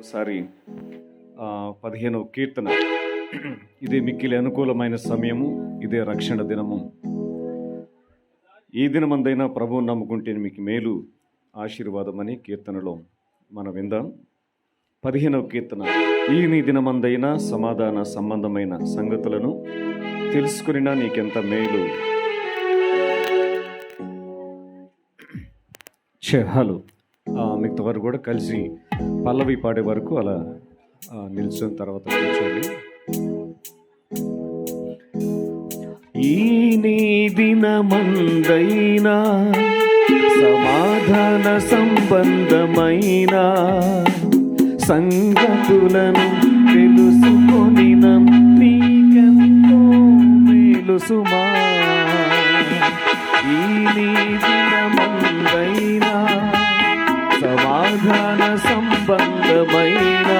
ఒకసారి పదిహేనవ కీర్తన. ఇది మిక్కిలి అనుకూలమైన సమయము ఇదే రక్షణ దినము. ఈ దినమందైనా ప్రభువు నమ్ముకుంటే మీకు మేలు ఆశీర్వాదమని కీర్తనలో మనం విందాం. పదిహేనవ కీర్తన. ఈ నీ దినమందైనా సమాధాన సంబంధమైన సంగతులను తెలుసుకునినా నీకెంత మేలు. ఛే, హలో. మిగతా వారు కూడా కలిసి పల్లవి పాడే వరకు అలా నిల్చున్న తర్వాత కూర్చోండి ఈ నీ దినమందైనా సమాధాన సంబంధమైన సంగతులను తెలుసుకొని నీకెంతో మేలు సుమా ఈ నీ దినమందైనా సమాధాన సంబంధమైన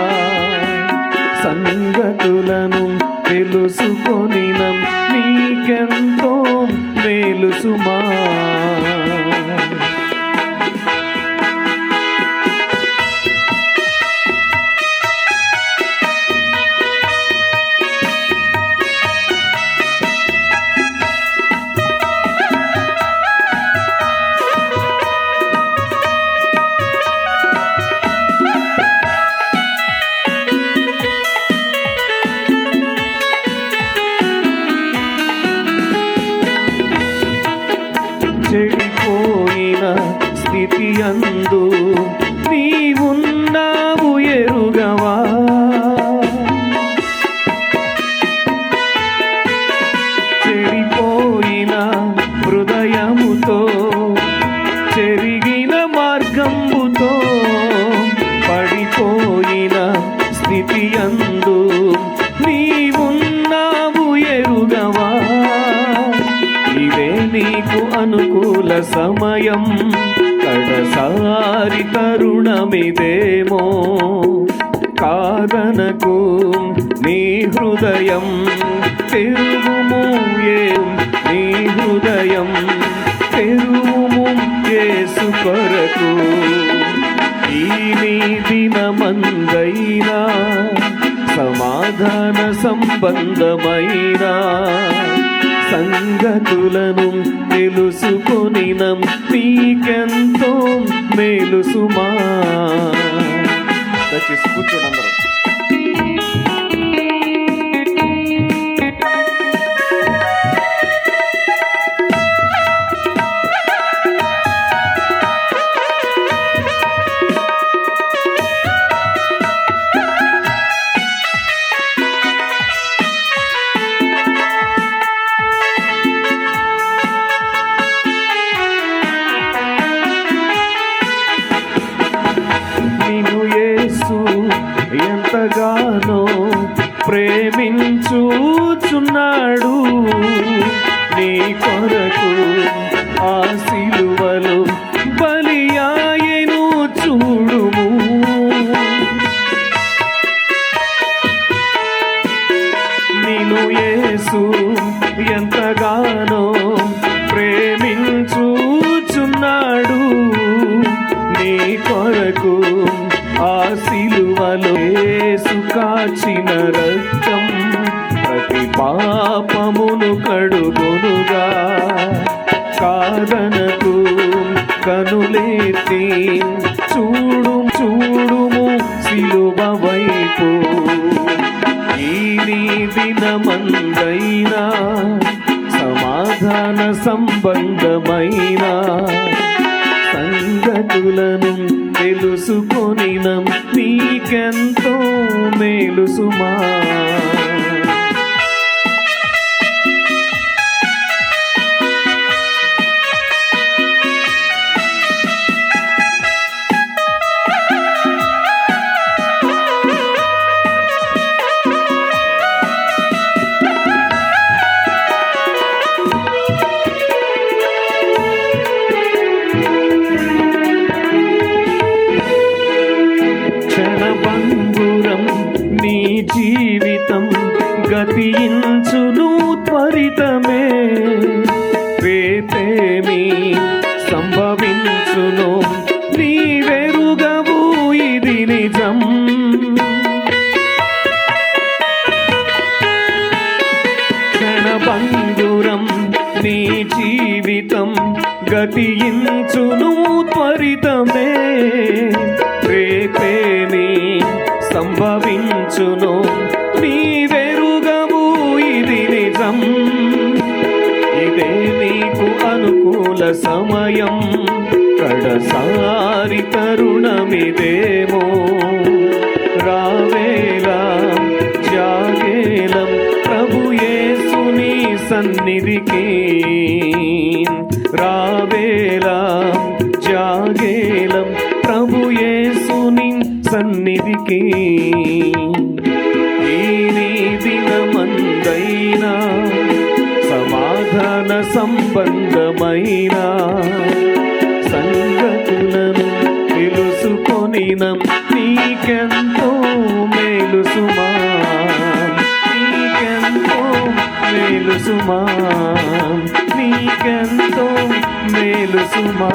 సంగతులను తెలుసుకొనినం నీకెంతో మేలు సుమా మార్గముతో పడిపోయిన స్థితి అందు నీవున్నావు ఎరుగవా? ఇదే నీకు అనుకూల సమయం. కడసారి తరుణమిదేమో కాదనకు నీ హృదయం తిరుగు సమాధాన సంబంధమైన సంగతులను తెలుసుకొనిన నీకెంతో మేలుసుమా. ప్రేమించుచున్నాడు నీ కొరకు ఆ సిలువలు బలియాయను చూడుము. నేను యేసు ఎంతగానో ప్రేమించుచున్నాడు. నీ కొరకు ఆ సిలువలు యేసు కాచిన రక్త సాధనకు కనులేతి చూడు చూడుము సిలువ వైపు. ఈ దినమందైనా సమాధాన సంబంధమైన. సంగతులను తెలుసుకొనినం నీకెంతో మేలు సుమా జీవితం గతించును త్వరితమే. రేపేమి సంభవించును నీవెరుగవు ఇది నిజం. క్షణబంధురం నీ జీవితం గతించును త్వరితమే. రేపేమి అనుభవించును. నీ వెరుగము ఇది నిజం. ఇదే నీకు అనుకూల సమయం. కడసారి తరుణమిదేమో రావేలా జాగేలం ప్రభు యేసుని సన్నిధికి. రావేలా సన్నిధికి ఈ దినమందైనా సమాధాన సంబంధమైన సంగతులను తెలుసుకొనిన నీకెంతో మేలు సుమా నీకెంతో మేలు సుమా నీకెంతో మేలు సుమా